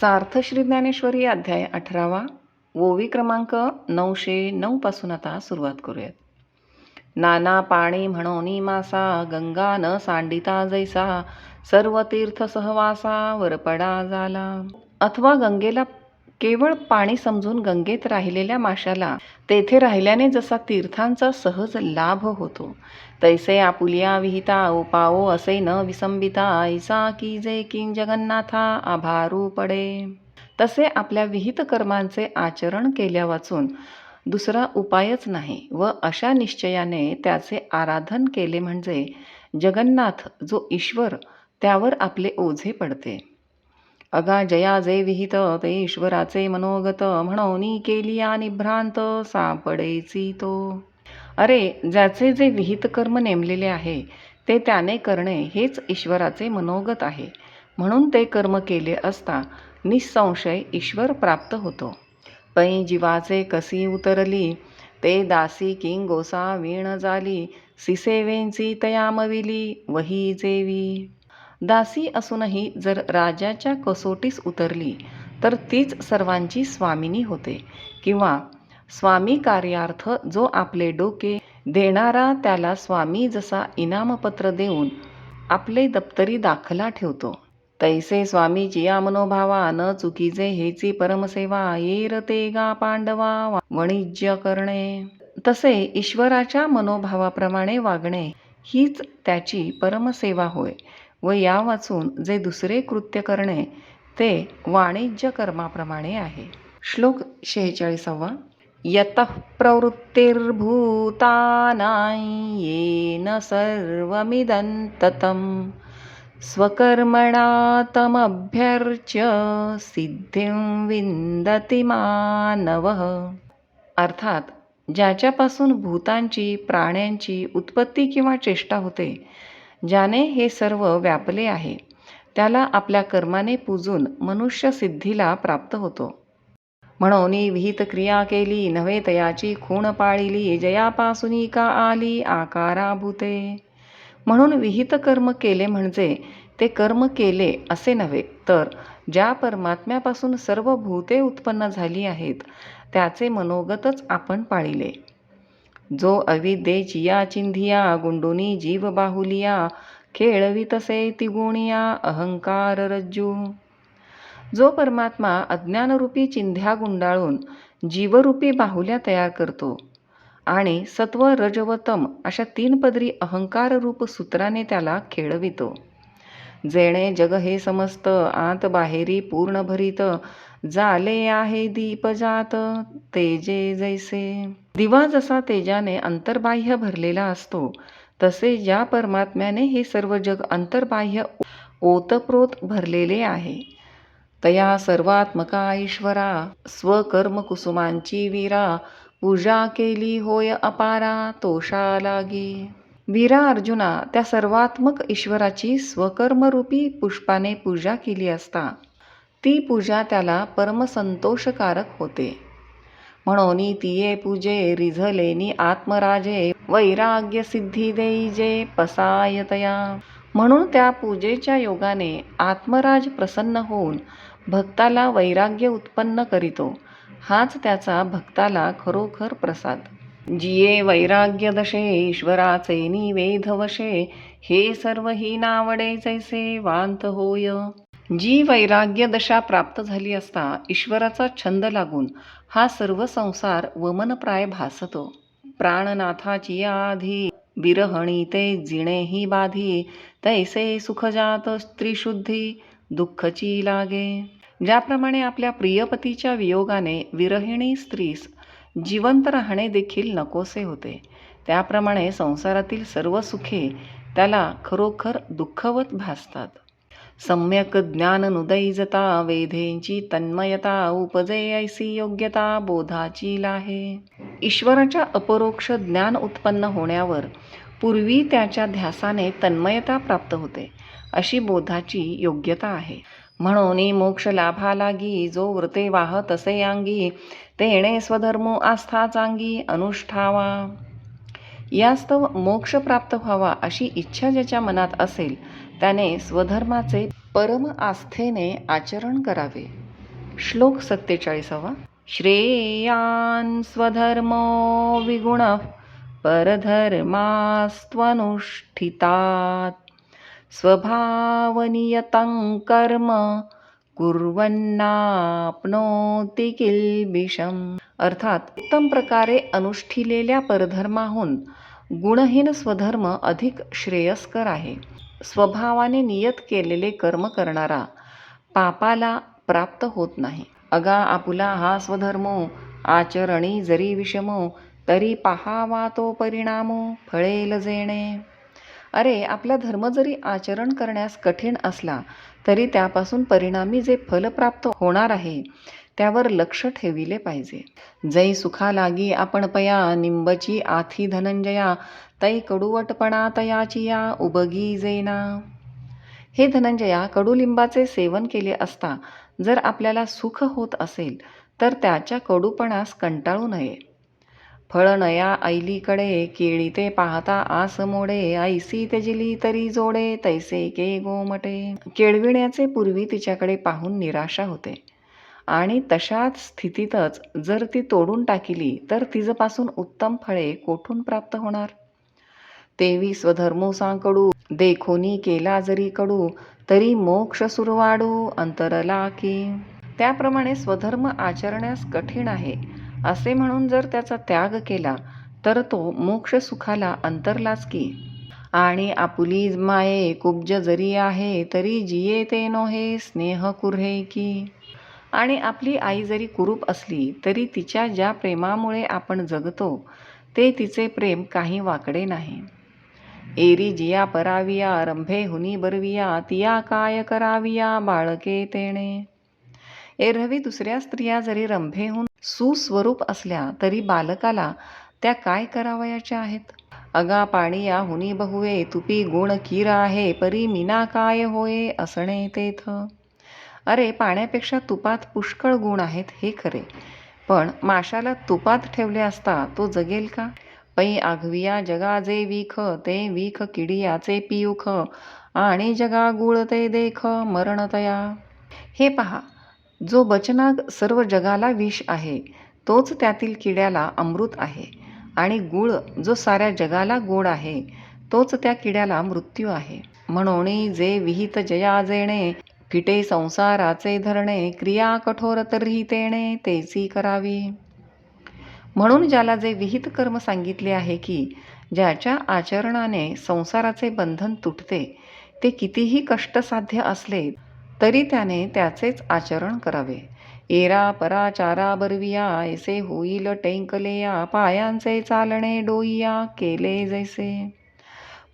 सार्थ श्री ज्ञानेश्वरी अध्याय अठरावा ओवी क्रमांक नऊशे नऊपासून आता सुरुवात करूयात. नाना पाणी म्हणून मासा गंगा न सांडिता जैसा सर्व तीर्थ सहवासा वरपडा झाला अथवा गंगेला केवळ पाणी समजून गंगेत राहिलेल्या माशाला तेथे राहिल्याने जसा तीर्थांचा सहज लाभ होतो. तैसे आपुलिया विहिता ओपाओ असे न विसंबिता ऐसा की जे किं जगन्नाथा आभारू पडे. तसे आपल्या विहित कर्मांचे आचरण केल्या वाचून दुसरा उपायच नाही व अशा निश्चयाने त्याचे आराधन केले म्हणजे जगन्नाथ जो ईश्वर त्यावर आपले ओझे पडते. अगा जया जे विहित ते ईश्वराचे मनोगत म्हणून केली निभ्रांत भ्रांत सापडेची तो. अरे ज्याचे जे विहित कर्म नेमलेले आहे ते त्याने करणे हेच ईश्वराचे मनोगत आहे. म्हणून ते कर्म केले असता निसंशय ईश्वर प्राप्त होतो. पै जीवाचे कसी उतरली ते दासी किंग गोसा वीण झाली सिसेवेंची तयामविली वही जेवी. दासी असूनही जर राजाच्या कसोटीस उतरली तर तीच सर्वांची स्वामिनी होते. किंवा स्वामी कार्यार्थ जो आपले डोके देणारा त्याला स्वामी जसा इनामपत्र देऊन आपले दप्तरी दाखला ठेवतो. तैसे स्वामीची या मनोभावा न चुकीचे हेची परमसेवा येर ते गा पांडवा वाणिज्य करणे. तसे ईश्वराच्या मनोभावाप्रमाणे वागणे हीच त्याची परमसेवा होय. व या वाचून जे दुसरे कृत्य करणे ते वाणिज्य कर्माप्रमाणे आहे. श्लोक शेहेचाळीसावा. यत प्रवृत्तिर्भूतानां येन सर्वमिदं स्वकर्मणा तमभ्यर्च्य सिद्धिं विंदती मानवः। अर्थात ज्याच्यापासून भूतांची प्राण्यांची उत्पत्ती किंवा चेष्टा होते ज्याने हे सर्व व्यापले आहे. त्याला आपल्या कर्माने पूजून मनुष्य सिद्धीला प्राप्त होतो. म्हणून विहित क्रिया केली नव्हे तयाची खूण पाळिली जयापासून का आली आकाराभूते. म्हणून विहित कर्म केले म्हणजे ते कर्म केले असे नव्हे तर ज्या परमात्म्यापासून सर्व भूते उत्पन्न झाली आहेत त्याचे मनोगतच आपण पाळिले. जो अविद्येचिया चिंधिया गुंडुनी जीव बाहुलिया खेळवितसे तिगुणिया अहंकार रज्जू. जो परमात्मा अज्ञानरूपी चिंध्या गुंडाळून जीवरूपी बाहुल्या तयार करतो आणि सत्व रजवतम अशा तीन पदरी अहंकाररूप सूत्राने त्याला खेळवितो. जेणे जग हे समस्त आत बाहेरी पूर्ण भरित जाले आहे दीपजात तेजे जैसे. दिवा जसा तेजाने अंतर्बाह्य भरलेला असतो तसे ज्या परमात्म्याने हे सर्व जग अंतर्बाह्य ओतप्रोत भरलेले आहे. तया सर्वात्मका ईश्वरा स्वकर्म कुसुमांची वीरा पूजा केली होय अपारा तोषा लागी. वीरा अर्जुना त्या सर्वात्मक ईश्वराची स्वकर्मरूपी पुष्पाने पूजा केली असता ती पूजा त्याला परमसंतोषकारक होते. म्हणून तिये पूजे रिझलेनी आत्मराजे वैराग्य सिद्धी देई जे पसायतया. म्हणून त्या पूजेच्या योगाने आत्मराज प्रसन्न होऊन भक्ताला वैराग्य उत्पन्न करीतो. हाच त्याचा भक्ताला खरोखर प्रसाद. जिये वैराग्य दशे ईश्वराचे निवेधवशे हे सर्व ही नावडे जैसे वांत होय. जी वैराग्य दशा प्राप्त झाली असता ईश्वराचा छंद लागून हा सर्व संसार वमनप्राय भासतो. प्राणनाथाची आधी विरहणी ते जिणेही बाधी तैसे सुखजात स्त्रीशुद्धी दुःखची लागे. ज्याप्रमाणे आपल्या प्रियपतीच्या वियोगाने विरहिणी स्त्रीस जिवंत राहणे देखील नकोसे होते त्याप्रमाणे संसारातील सर्व सुखे त्याला खरोखर दुःखवत भासतात. सम्यक ज्ञाननुदैजता वेधेंची तन्मयता उपजे ऐसी योग्यता बोधाची लाहे. ईश्वराच्या अपरोक्ष ज्ञान उत्पन्न होण्यावर पूर्वी त्याच्या ध्यासाने तन्मयता प्राप्त होते अशी बोधाची योग्यता आहे. म्हणून मोक्ष लाभा लागी जो व्रते वाह तसे अंगी तेणे स्वधर्म आस्था चांगी अनुष्ठावा. यास्तव मोक्ष प्राप्त व्हावा अशी इच्छा ज्याच्या मनात असेल त्याने स्वधर्माचे परम आस्थेने आचरण करावे. श्लोक सत्तेचाळीसावा. श्रेयान स्वधर्मो विगुण परधर्मास्त्वनुष्ठितात्. स्वभावनियतं कर्म कुर्वन्नाप्नोति किल्बिषम्. अर्थात उत्तम प्रकारे अनुष्ठिलेल्या परधर्माहून गुणहीन स्वधर्म अधिक श्रेयस्कर आहे. स्वभावाने नियत केलेले कर्म करणारा पापाला प्राप्त होत नाही. अगा आपुला हा स्वधर्म आचरणी जरी विषमो तरी पहावा तो परिणाम फळेल जेणे अरे आपला धर्म जरी आचरण करण्यास कठीण असला तरी त्यापासून परिणामी जे फल प्राप्त होणार आहे त्यावर लक्ष ठेविले पाहिजे. जै सुखा लागी आपण पया निंबची आथी धनंजया तै कडुवटपणा तयाची या उबगी जेना. हे धनंजया कडुलिंबाचे सेवन केले असता जर आपल्याला सुख होत असेल तर त्याच्या कडूपणास कंटाळू नये. फळ नया ऐलीकडे केळी ते पाहता आस मोडे ऐसी तेजली तरी जोडे तैसे के गोमटे. केळविण्याचे पूर्वी तिच्याकडे पाहून निराशा होते. आणि तशाच स्थितीतच जर ती तोडून टाकिली तर तिजपासून उत्तम फळे कोठून प्राप्त होणार? तेवी स्वधर्मोसांकडू देखोनी केला जरी कडू तरी मोक्ष सुरवाडू अंतरला की. त्याप्रमाणे स्वधर्म आचरण्यास कठीण आहे. असे म्हणून जर त्याचा त्याग केला तर तो मोक्ष सुखाला अंतरलाच की. आणि आपुली माये कुब्ज जरी आहे तरी जिये ते नोहे स्नेह कुर्हे की. आणि आपली आई जरी कुरूप असली तरी तिच्या ज्या प्रेमामुळे आपण जगतो ते तिचे प्रेम काही वाकडे नाही. एरी जिया पराविया रंभे हुनी बरविया तिया काय कराविया बाळके तेणे. एरवी दुसऱ्या स्त्रिया जरी रंभेहून सुस्वरूप असल्या तरी बालकाला त्या काय करावयाच्या आहेत? अगा पाणीया हुनी बहुवे तुपी गुण किर आहे परी मीना काय होये असणे तेथ अरे पाण्यापेक्षा तुपात पुष्कळ गुण आहेत हे खरे. पण माशाला तुपात ठेवले असता तो जगेल का? पै आघविया जगा जे विख ते विख किडियाचे पियुख. आणि जगा गुळ ते देख मरणतया हे पहा जो बचनाग सर्व जगाला विष आहे तोच त्यातील किड्याला अमृत आहे. आणि गुळ जो साऱ्या जगाला गोड आहे तोच त्या किड्याला मृत्यू आहे. म्हणून जे विहित जया जेणे किटे संसाराचे धरणे क्रिया कठोर तरी तेणे तेची करावी. म्हणून ज्याला जे विहित कर्म सांगितले आहे की ज्याच्या आचरणाने संसाराचे बंधन तुटते ते कितीही कष्टसाध्य असले तरी त्याने त्याचेच आचरण करावे. एरा पराचारा बरविया ऐसे होईल टेंकलेया पायांचे चालणे डोईया केले जैसे.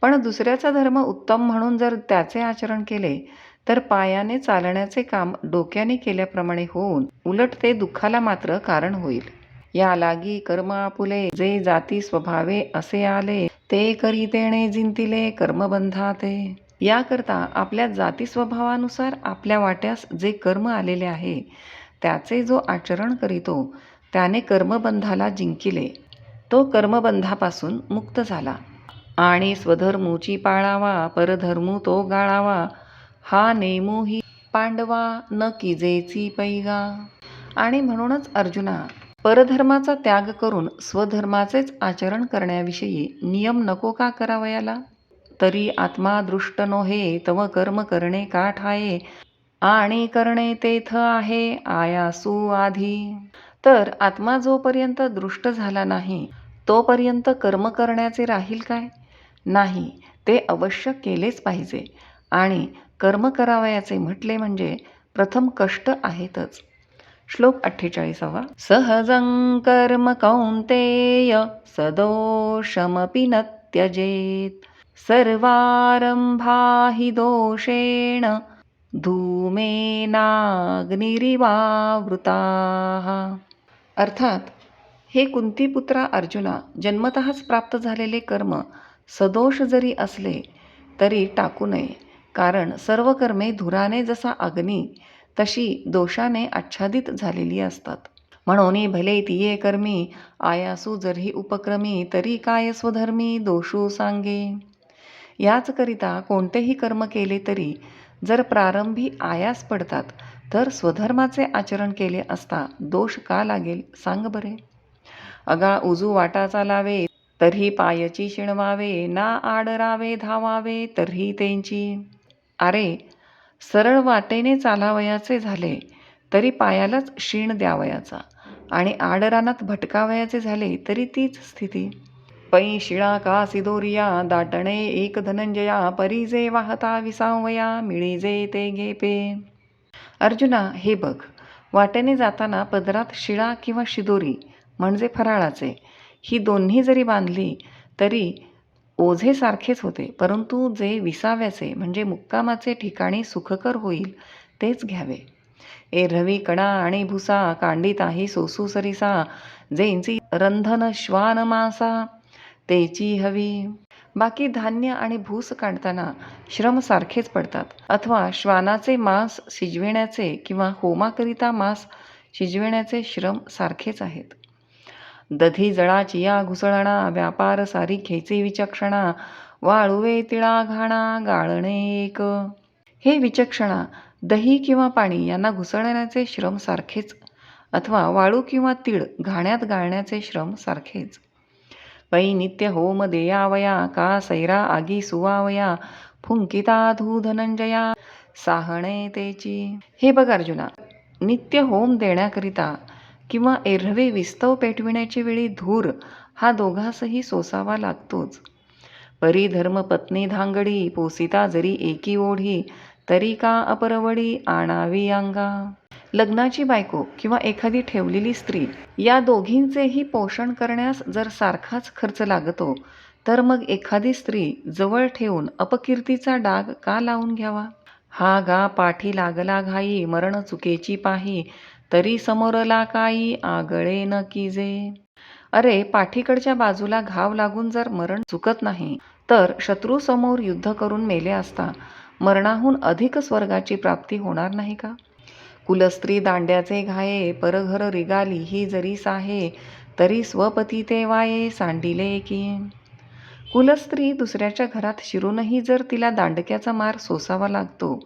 पण दुसऱ्याचा धर्म उत्तम म्हणून जर त्याचे आचरण केले तर पायाने चालण्याचे काम डोक्याने केल्याप्रमाणे होऊन उलट ते दुःखाला मात्र कारण होईल. या लागी कर्म आपुले जे जाती स्वभावे असे आले ते करीतेणे जिंतिले कर्मबंधाते. याकरता आपल्या जाती स्वभावानुसार आपल्या वाट्यास जे कर्म आलेले आहे त्याचे जो आचरण करीतो त्याने कर्मबंधाला जिंकिले. तो कर्मबंधापासून मुक्त झाला. आणि स्वधर्मूची पाळावा परधर्मू तो गाळावा हा नेमोही पांडवा न किजेची पैगा. आणि म्हणूनच अर्जुना परधर्माचा त्याग करून स्वधर्माचेच आचरण करण्याविषयी नियम नको का करावयाला? तरी आत्मा दृष्ट नोहे तव कर्म करणे का ठाये आणि करणे तेथ आहे आयासू आधी. तर आत्मा जोपर्यंत दृष्ट झाला नाही तोपर्यंत कर्म करण्याचे राहील काय? नाही ते अवश्य केलेच पाहिजे. आणि कर्म करावयाचे म्हटले म्हणजे प्रथम कष्ट आहेतच. श्लोक अठ्ठेचाळीसावा. सहजं कर्म कौंतेय सदोषमपि न त्यजेत. सर्वारंभा हि दोषेण धूमेनाग्निरिवावृता. अर्थात हे कुंतीपुत्रा अर्जुना जन्मतःच प्राप्त झालेले कर्म सदोष जरी असले तरी टाकू नये. कारण सर्व कर्मे धुराने जसा अग्नी तशी दोषाने आच्छादित झालेली असतात. म्हणून भले तिये कर्मी आयासू जरी उपक्रमी तरी काय स्वधर्मी दोषू सांगे. याचकरिता कोणतेही कर्म केले तरी जर प्रारंभी आयास पडतात तर स्वधर्माचे आचरण केले असता दोष का लागेल सांग बरे. अगा उजू वाटा चालावे तरी पायची शिणवावे ना आडरावे धावावे तरी त्यांची. अरे सरळ वाटेने चालावयाचे झाले तरी पायालाच शीण द्यावयाचा आणि आडरानात भटकावयाचे झाले तरी तीच स्थिती. पै शिळा का सिदोरिया दाटणे एक धनंजया परीजे वाहता विसावया मिळीजे ते गेपे अर्जुना हे बघ वाटेने जाताना पदरात शिळा किंवा शिदोरी म्हणजे फराळाचे ही दोन्ही जरी बांधली तरी ओझे सारखेच होते. परंतु जे विसाव्याचे म्हणजे मुक्कामाचे ठिकाणी सुखकर होईल तेच घ्यावे. ए रवी कणा आणि भुसा कांडिताही सोसू सरिसा जेंची रंधन श्वान मासा तेची हवी. बाकी धान्य आणि भूस काढताना श्रम सारखेच पडतात. अथवा श्वानाचे मांस शिजविण्याचे किंवा होमाकरिता मांस शिजविण्याचे श्रम सारखेच आहेत. दधी जळाची या घुसळणा व्यापार सारी खेचे विचक्षणा वाळुवे तिळा घाणा गाळणे एक. हे विचक्षणा दही किंवा पाणी यांना घुसळण्याचे श्रम सारखेच अथवा वाळू किंवा तीळ घाण्यात गाळण्याचे श्रम सारखेच. पै नित्य होम देयावया का सैरा आगी सुवावया फुंकिता धू धनंजया साहणे तेची. हे बघ अर्जुना नित्य होम देण्याकरिता किंवा एरहवे विस्तव पेटविण्याच्या वेळी धूर हा दोघासही सोसावा लागतोच. परी धर्मपत्नी धांगडी पोसिता जरी एकी ओढी तरी का अपरवडी आणावी अंगा? लग्नाची बायको किंवा एखादी ठेवलेली स्त्री या दोघींचेही पोषण करण्यास जर सारखाच खर्च लागतो तर मग एखादी स्त्री जवळ ठेवून अपकीर्तीचा डाग का लावून घ्यावा? हा गा पाठी लागला घाई मरण चुकेची पाही तरी समोरला काही आगळे न किजे. अरे पाठीकडच्या बाजूला घाव लागून जर मरण चुकत नाही तर शत्रू समोर युद्ध करून मेले असता मरणाहून अधिक स्वर्गाची प्राप्ती होणार नाही का? कुलस्त्री दांड्याचे घाये परघर रिगाली ही जरी साहे तरी स्वपती ते वाये सांडिले की. कुलस्त्री दुसऱ्याच्या घरात शिरूनही जर तिला दांडक्याचा मार सोसावा लागतो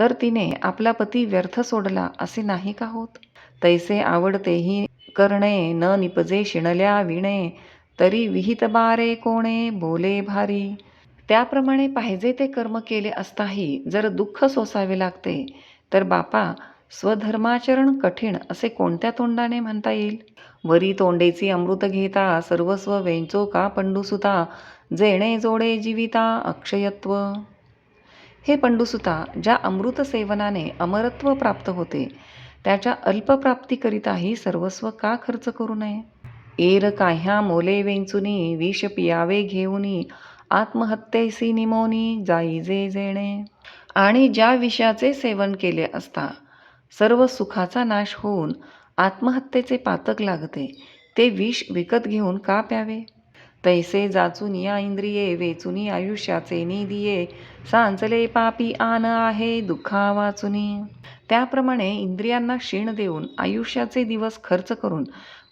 तर तिने आपला पती व्यर्थ सोडला असे नाही का होत? तैसे आवडतेही करणे न निपजे शिणल्या विणे तरी विहित बारे कोणे बोले भारी. त्याप्रमाणे पाहिजे ते कर्म केले असताही जर दुःख सोसावे लागते तर बापा स्वधर्माचरण कठीण असे कोणत्या तोंडाने म्हणता येईल? वरी तोंडेची अमृत घेता सर्वस्व वेंचो का पंडुसुता जेणे जोडे जीविता अक्षयत्व. हे पंडुसुता ज्या अमृत सेवनाने अमरत्व प्राप्त होते त्याच्या अल्पप्राप्तीकरिताही सर्वस्व का खर्च करू नये? एर काह्या मोले वेंचुनी विष पियावे घेऊनी आत्महत्येसी निमोनी जाईजे जेणे. आणि ज्या विषयाचे सेवन केले असता सर्व सुखाचा नाश होऊन आत्महत्येचे पातक लागते ते विष विकत घेऊन का प्यावे? तैसे जाचून या इंद्रिये वेचुनी आयुष्याचे निदिये सांचले पापी आन आहे दुःखा वाचुनी. त्याप्रमाणे इंद्रियांना क्षीण देऊन आयुष्याचे दिवस खर्च करून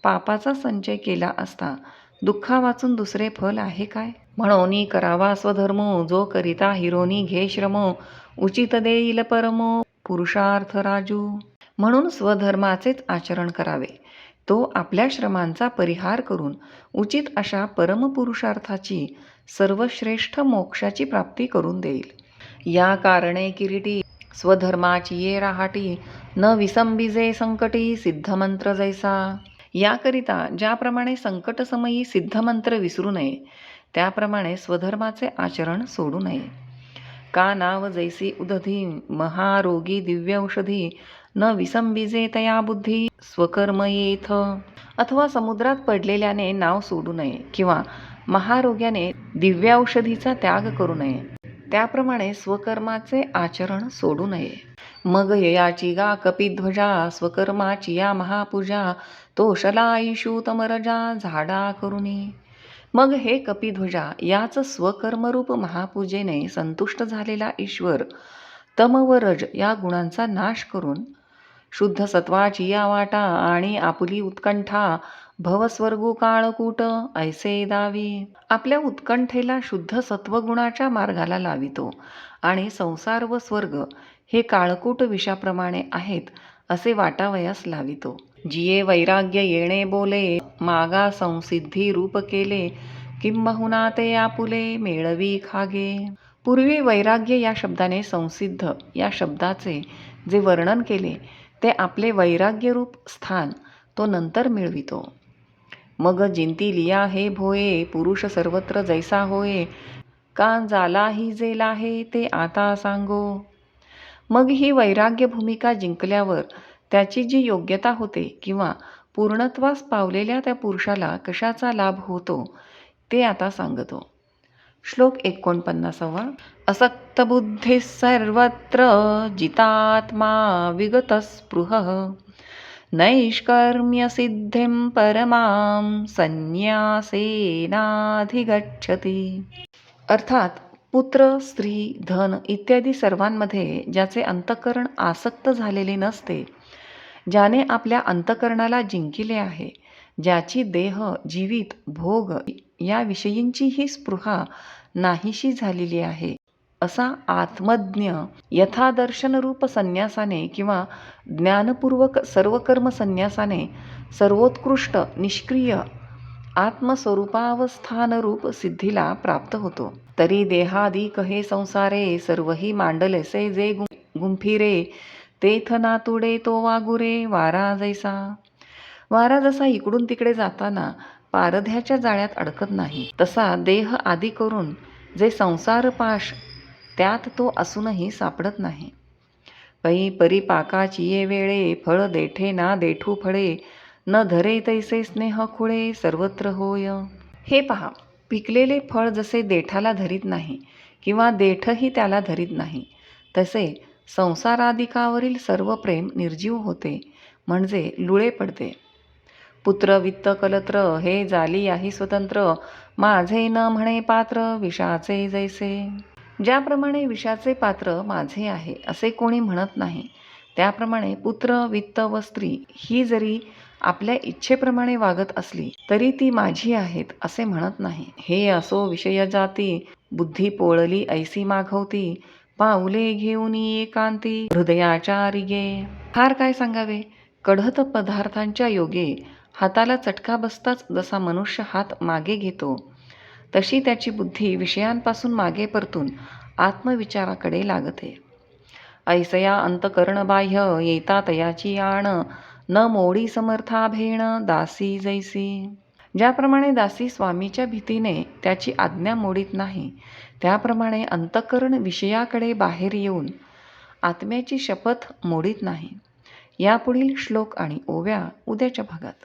पापाचा संचय केला असता दुःखा वाचून दुसरे फल आहे काय? म्हणून करावा स्वधर्म जो करिता हिरोनी घे श्रम उचित देईल परमो पुरुषार्थ राजू. म्हणून स्वधर्माचेच आचरण करावे. तो आपल्या श्रमांचा परिहार करून उचित अशा परमपुरुषार्थाची सर्वश्रेष्ठ मोक्षाची प्राप्ती करून देईल. या कारणे किरीटी स्वधर्माची ये राहाटी न विसंबिजे संकटी सिद्धमंत्र जैसा. याकरिता ज्याप्रमाणे संकटसमयी सिद्धमंत्र विसरू नये त्याप्रमाणे स्वधर्माचे आचरण सोडू नये. का नाव जैसी उदधी महारोगी दिव्य औषधी न विसंबिजे तया बुद्धी स्वकर्म येथ अथवा समुद्रात पडलेल्याने नाव सोडू नये किंवा महारोग्याने दिव्याौषधीचा त्याग करू नये. त्याप्रमाणे स्वकर्माचे आचरण सोडू नये. मग ययाची गा कपिध्वजा स्वकर्माची या महापूजा तोषला आयुषू तमरजा झाडा करुणी मग हे कपिध्वजा याच स्वकर्मरूप महापूजेने संतुष्ट झालेला ईश्वर तम व रज या गुणांचा नाश करून शुद्ध सत्वाची या वाटा आणि आपुली उत्कंठा. भवस्वर्गू काळकूट ऐसे दावी. आपल्या उत्कंठेला शुद्ध सत्वगुणाच्या मार्गाला लावितो. आणि संसार व स्वर्ग हे काळकूट विषाप्रमाणे आहेत असे वाटावयास लावितो. जिये वैराग्य येणे बोले मागा संसिद्धी रूप केले. किंबहुना ते आपुले मेळवी खागे. पूर्वी वैराग्य या शब्दाने संसिद्ध या शब्दाचे जे वर्णन केले ते आपले वैराग्यरूप स्थान तो नंतर मिळवितो. मग जिंती लिया हे भोये पुरुष सर्वत्र जैसा होये. का जालाही जेला हे ते आता सांगो. मग ही वैराग्य भूमिका जिंकल्यावर त्याची जी योग्यता होते किंवा पूर्णत्वास पावलेल्या त्या पुरुषाला कशाचा लाभ होतो ते आता सांगतो. श्लोक एकोणपन्नासावा. असक्तबुद्धिः सर्वत्र जितात्मा विगतस्पृह नैष्कर्म्यसिद्धिं परमां संन्यासेनाधिगच्छति अर्थात पुत्र स्त्री धन इत्यादी सर्वांमध्ये ज्याचे अंतकरण आसक्त झालेले नसते ज्याने आपल्या अंतकरणाला जिंकिले आहे ज्याची देह जीवित भोग याविषयींची ही स्पृहा नाहीशी झालेली आहे. असा आत्मज्ञ यथादर्शनरूप संन्यासाने किंवा ज्ञानपूर्वक सर्व कर्म संन्यासाने सर्वोत्कृष्ट निष्क्रिय आत्मस्वरूपावस्थानरूप सिद्धीला प्राप्त होतो. तरी देहादिक हे संसारे सर्वही मांडलेसे जे गुंफिरे तेथ नातुडे तो वागुरे वारा जैसा. वारा जसा इकडून तिकडे जाताना पारध्याच्या जाळ्यात अडकत नाही. तसा देह आदी करून जे संसारपाश त्यात तो असूनही सापडत नाही. पै परिपाकाची ये वेळे फळ देठे ना देठू फळे न धरे तैसे स्नेह खुळे सर्वत्र होय. हे पहा पिकलेले फळ जसे देठाला धरीत नाही किंवा देठही त्याला धरीत नाही तसे संसाराधिकावरील सर्व प्रेम निर्जीव होते म्हणजे लुळे पडते. पुत्र वित्त कलत्र हे जाली याही स्वतंत्र माझे न म्हणे पात्र विषाचे जैसे. ज्याप्रमाणे विषाचे पात्र माझे आहे असे कोणी म्हणत नाही. त्याप्रमाणे पुत्र वित्त व स्त्री ही जरी आपल्या इच्छेप्रमाणे वागत असली तरी ती माझी आहेत असे म्हणत नाही. हे असो विषय जाती बुद्धी पोळली ऐसी मागवती पाऊले घेऊन एकांती हृदयाच्या रिगे. फार काय सांगावे? कढत पदार्थांच्या योगे हाताला चटका बसताच जसा मनुष्य हात मागे घेतो तशी त्याची बुद्धी विषयांपासून मागे परतून आत्मविचाराकडे लागते ऐसया अंतकरण बाह्य येता तयाची आण न मोडी समर्था भेण दासी जैसी. ज्याप्रमाणे दासी स्वामीच्या भीतीने त्याची आज्ञा मोडीत नाही त्याप्रमाणे अंतकरण विषयाकडे बाहेर येऊन आत्म्याची शपथ मोडीत नाही. यापुढील श्लोक आणि ओव्या उद्याच्या भागात.